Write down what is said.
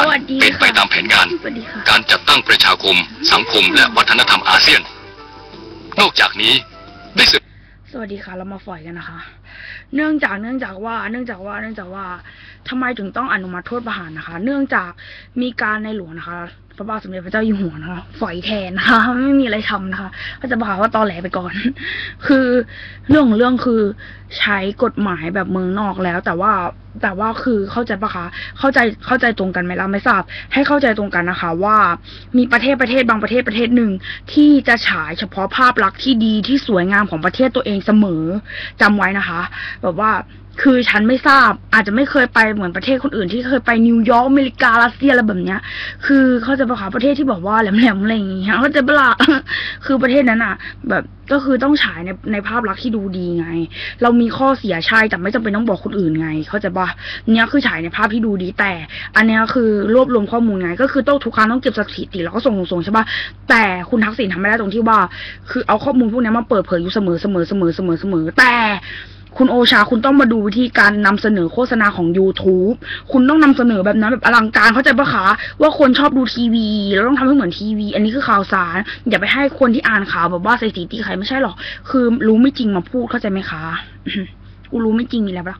ารสวัสดีเป็นไปค่ะตามแผนงานสวัสดีค่ะการจัดตั้งประชาคม สังคมและวัฒนธรรมอาเซียน นอกจากนี้ได้สืบสวัสดีค่ะ เรามาฝอยกันนะคะ เนื่องจากเนื่องจากว่า เนื่องจากว่าเนื่องจากว่า ทำไมถึงต้องอนุมัติโทษประหารนะคะ เนื่องจากมีการในหลวงนะคะพระบาทสมเด็จพระเจ้าอยู่หัวนะคะฝอยแทนนะคะไม่มีอะไรทำนะคะก็จะบอกว่าตอแหลไปก่อน คือเรื่องของเรื่องคือใช้กฎหมายแบบเมืองนอกแล้ว แต่ว่าแต่ว่าคือเข้าใจปะคะ เข้าใจเข้าใจตรงกันไหมล่ะไม่ทราบ ให้เข้าใจตรงกันนะคะ ว่ามีประเทศประเทศบางประเทศประเทศหนึ่ง ที่จะฉายเฉพาะภาพลักษณ์ที่ดีที่สวยงามของประเทศตัวเองเสมอจำไว้นะคะ แบบว่า คือฉันไม่ทราบ อาจจะไม่เคยไปเหมือนประเทศคนอื่นที่เคยไปนิวยอร์กอเมริการัสเซียอะไรแบบเนี้ย คือเขาจะประคาประเทศที่แบบว่าแหลมๆอะไรอย่างเงี้ยเขาจะเปล่าคือประเทศนั้นอะ แบบก็คือต้องฉายในในภาพลักษณ์ที่ดูดีไง เรามีข้อเสียใช่แต่ไม่จำเป็นต้องบอกคนอื่นไง เขาจะปะเนี้ยคือฉายในภาพที่ดูดีแต่ อันเนี้ยคือรวบรวมข้อมูลไง ก็คือต้องทุกครั้งต้องเก็บสถิติแล้วก็ส่งส่งใช่ปะแต่คุณทักษิณทำไม่ได้ตรงที่ว่า คือเอาข้อมูลพวกนี้มาเปิดเผยอยู่เสมอเสมอเสมอเสมอเสมอแต่ คุณโอชาคุณต้องมาดูวิธีการนำเสนอโฆษณาของ YouTube คุณต้องนำเสนอแบบนั้นแบบอลังการเข้าใจปะคะ ว่าคนชอบดูทีวีแล้วต้องทำให้เหมือนทีวี อันนี้คือข่าวสาร อย่าไปให้คนที่อ่านข่าวแบบว่าใส่สีตีใครไม่ใช่หรอกคือรู้ไม่จริงมาพูดเข้าใจไหมคะกูรู้ไม่จริงนี่แหละปะ